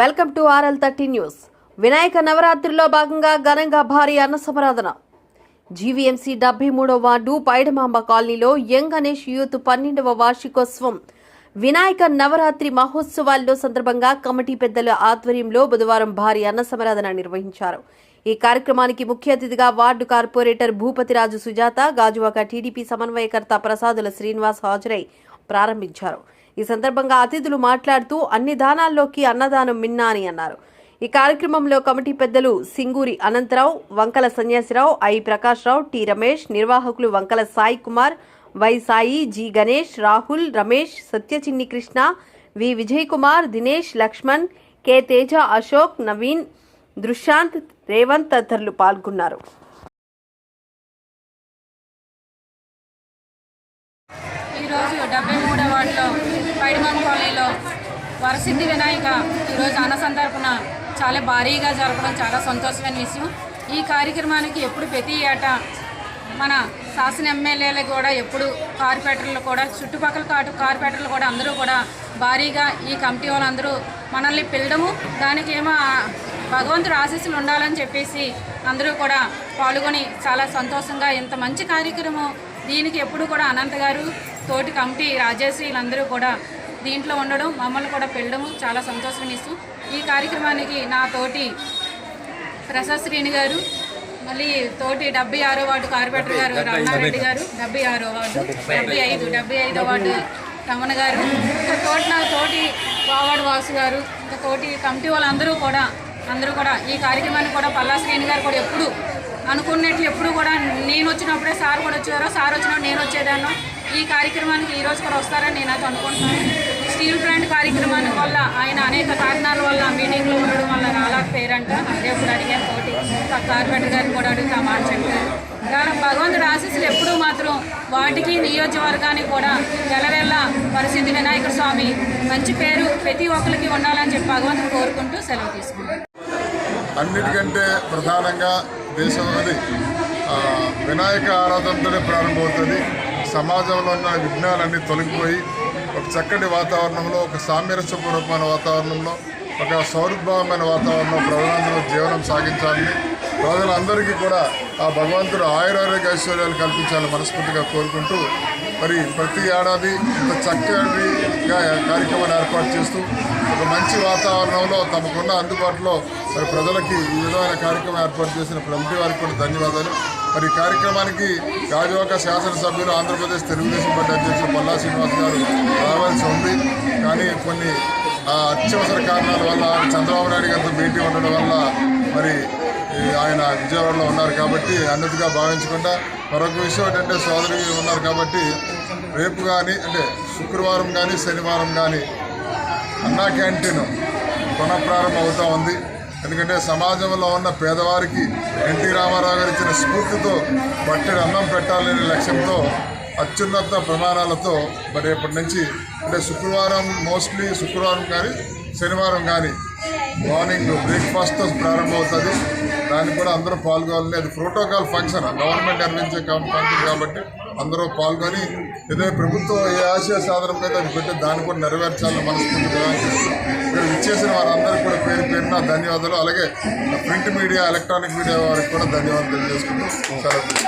Welcome to RL thirty news. Vinayaka నవరాత్రిలో భాగంగా ఘనంగా భారీ అన్న సమరాధన జీవీఎంసీ డెబ్బై మూడవ వార్డు పైడమాంబ కాలనీలో యంగ్ గణేష్ యూత్ పన్నెండవ వార్షికోత్సవం. వినాయక నవరాత్రి మహోత్సవాల్లో సందర్భంగా కమిటీ పెద్దల ఆధ్వర్యంలో బుధవారం భారీ అన్న సమరాధన నిర్వహించారు. ఈ కార్యక్రమానికి ముఖ్య అతిథిగా ward corporator Bhupathiraju Sujatha Gajuwaka TDP సమన్వయకర్త ప్రసాదుల శ్రీనివాస్ హాజరై ప్రారంభించారు. ఈ సందర్భంగా అతిథులు మాట్లాడుతూ అన్ని దానాల్లోకి అన్నదానం మిన్నా అని అన్నారు. ఈ కార్యక్రమంలో కమిటీ పెద్దలు సింగూరి అనంతరావు వంకల సన్యాసిరావు ఐ. ప్రకాశ్రావు టి. రమేష్ నిర్వాహకులు Vankala Sai Kumar Y. Sai G. Ganesh Rahul Ramesh Satyachinni Krishna V. Vijay Kumar Dinesh Laxman K. Teja Ashok Naveen Drushanth Revanth తదితరులు పాల్గొన్నారు. ఈరోజు డెబ్బై మూడవ వార్డులో పైడిమం కాలనీలో వరసిద్ధి వినాయక ఈరోజు అన్న సందర్భన చాలా భారీగా జరపడం చాలా సంతోషమైన విషయం. ఈ కార్యక్రమానికి ఎప్పుడు ప్రతి ఏటా మన శాసన ఎమ్మెల్యేలు కూడా ఎప్పుడు కార్పొరేటర్లు కూడా చుట్టుపక్కల కాటు కార్పొరేటర్లు కూడా అందరూ కూడా భారీగా ఈ కమిటీ వాళ్ళందరూ మనల్ని పిలడము. దానికి ఏమో భగవంతుడు ఆశీస్సులు ఉండాలని చెప్పేసి అందరూ కూడా పాల్గొని చాలా సంతోషంగా ఇంత మంచి కార్యక్రమం దీనికి ఎప్పుడు కూడా అనంత్ గారు తోటి కమిటీ రాజేష్ వీళ్ళందరూ కూడా దీంట్లో ఉండడం మమ్మల్ని కూడా పెళ్ళడం చాలా సంతోషం ఇస్తూ ఈ కార్యక్రమానికి నా తోటి ప్రసాద్ శ్రీని గారు మళ్ళీ తోటి డెబ్బై ఆరో వార్డు కార్పొరేటర్ గారు రమణారెడ్డి గారు డెబ్బై ఆరో వార్డు డెబ్బై ఐదు డెబ్బై ఐదో వార్డు రమణ గారు ఇంకా తోటి నా తోటి వావాడు వాసు గారు ఇంకా తోటి కమిటీ వాళ్ళందరూ కూడా అందరూ కూడా ఈ కార్యక్రమాన్ని కూడా పల్లా శ్రీని గారు కూడా ఎప్పుడు అనుకున్నట్లు ఎప్పుడు కూడా నేను వచ్చినప్పుడే సార్ కూడా వచ్చేవారో. సార్ వచ్చినప్పుడు నేను వచ్చేదాన్ని. ఈ కార్యక్రమానికి ఈ రోజు కూడా వస్తారని నేను అయితే అనుకుంటున్నాను. స్టీల్ ప్లాంట్ కార్యక్రమానికి వల్ల ఆయన అనేక కారణాల వల్ల మీటింగ్లో ఉండడం వల్ల రాలేకపోయారంట అదే ఇప్పుడు అడిగాను తోటి కార్పెంటర్ గారిని కూడా అడుగుతా మాట చెప్పారు. కానీ భగవంతుడు ఆశీస్సులు ఎప్పుడూ మాత్రం వాటికి నియోజకవర్గానికి కూడా వెలవెల్ల పరిస్థితి వినాయక స్వామి మంచి పేరు ప్రతి ఒక్కరికి ఉండాలని చెప్పి భగవంతుడు కోరుకుంటూ సెలవు తీసుకున్నాను అన్నిటికంటే ప్రధానంగా దేశం అది. వినాయక ఆరాధనతోనే ప్రారంభమవుతుంది సమాజంలో ఉన్న విఘ్నాలన్నీ తొలగిపోయి ఒక చక్కటి వాతావరణంలో ఒక సామరస్యపూర్వకమైన వాతావరణంలో ఒక సౌరభావమైన వాతావరణంలో ప్రజలందరూ జీవనం సాగించాలని ప్రజలందరికీ కూడా ఆ భగవంతుడు ఆయురారోగ్య ఐశ్వర్యాలు కల్పించాలని మనస్ఫూర్తిగా కోరుకుంటూ మరి ప్రతి ఏడాది ఇంత చక్కటిగా కార్యక్రమాన్ని ఏర్పాటు చేస్తూ ఒక మంచి వాతావరణంలో తమకున్న అందుబాటులో మరి ప్రజలకి ఈ విధమైన కార్యక్రమం ఏర్పాటు చేసిన కమిటీ వారికి కూడా ధన్యవాదాలు. మరి ఈ కార్యక్రమానికి గాజువాక శాసనసభ్యులు ఆంధ్రప్రదేశ్ తెలుగుదేశం పార్టీ అధ్యక్షులు పల్లా శ్రీనివాస్ గారు రావాల్సి ఉంది. కానీ కొన్ని ఆ, అత్యవసర కారణాల వల్ల చంద్రబాబు నాయుడు గారితో భేటీ ఉండడం వల్ల మరి ఈ ఆయన విజయవాడలో ఉన్నారు కాబట్టి అన్నదిగా భావించకుండా మరొక విషయం ఏంటంటే సోదరి ఉన్నారు కాబట్టి రేపు కానీ అంటే శుక్రవారం కానీ శనివారం కానీ అన్నా క్యాంటీన్ పునఃప్రారంభం అవుతూ ఉంది. ఎందుకంటే సమాజంలో ఉన్న పేదవారికి ఎన్టీ రామారావు గారు ఇచ్చిన స్ఫూర్తితో పట్టెడు అన్నం పెట్టాలనే లక్ష్యంతో అత్యున్నత ప్రమాణాలతో మరి రేపటి నుంచి అంటే శుక్రవారం మోస్ట్లీ శుక్రవారం కానీ శనివారం కానీ మార్నింగ్ బ్రేక్ఫాస్ట్తో ప్రారంభమవుతుంది. దానికి కూడా అందరూ పాల్గొనాలని అది ప్రోటోకాల్ ఫంక్షన్ గవర్నమెంట్ నిర్వహించే ఫంక్షన్ కాబట్టి అందరూ పాల్గొని ఏదో ప్రభుత్వం ఏ ఆశయ సాధన మీద అది పెట్టి దాన్ని కూడా నెరవేర్చాలని మనస్ఫూర్తిగా ఇక్కడ ఇచ్చేసిన వారందరికీ కూడా పేరు పేరున ధన్యవాదాలు. అలాగే ప్రింట్ మీడియా ఎలక్ట్రానిక్ మీడియా వారికి కూడా ధన్యవాదాలు తెలియజేసుకుంటూ సెలవు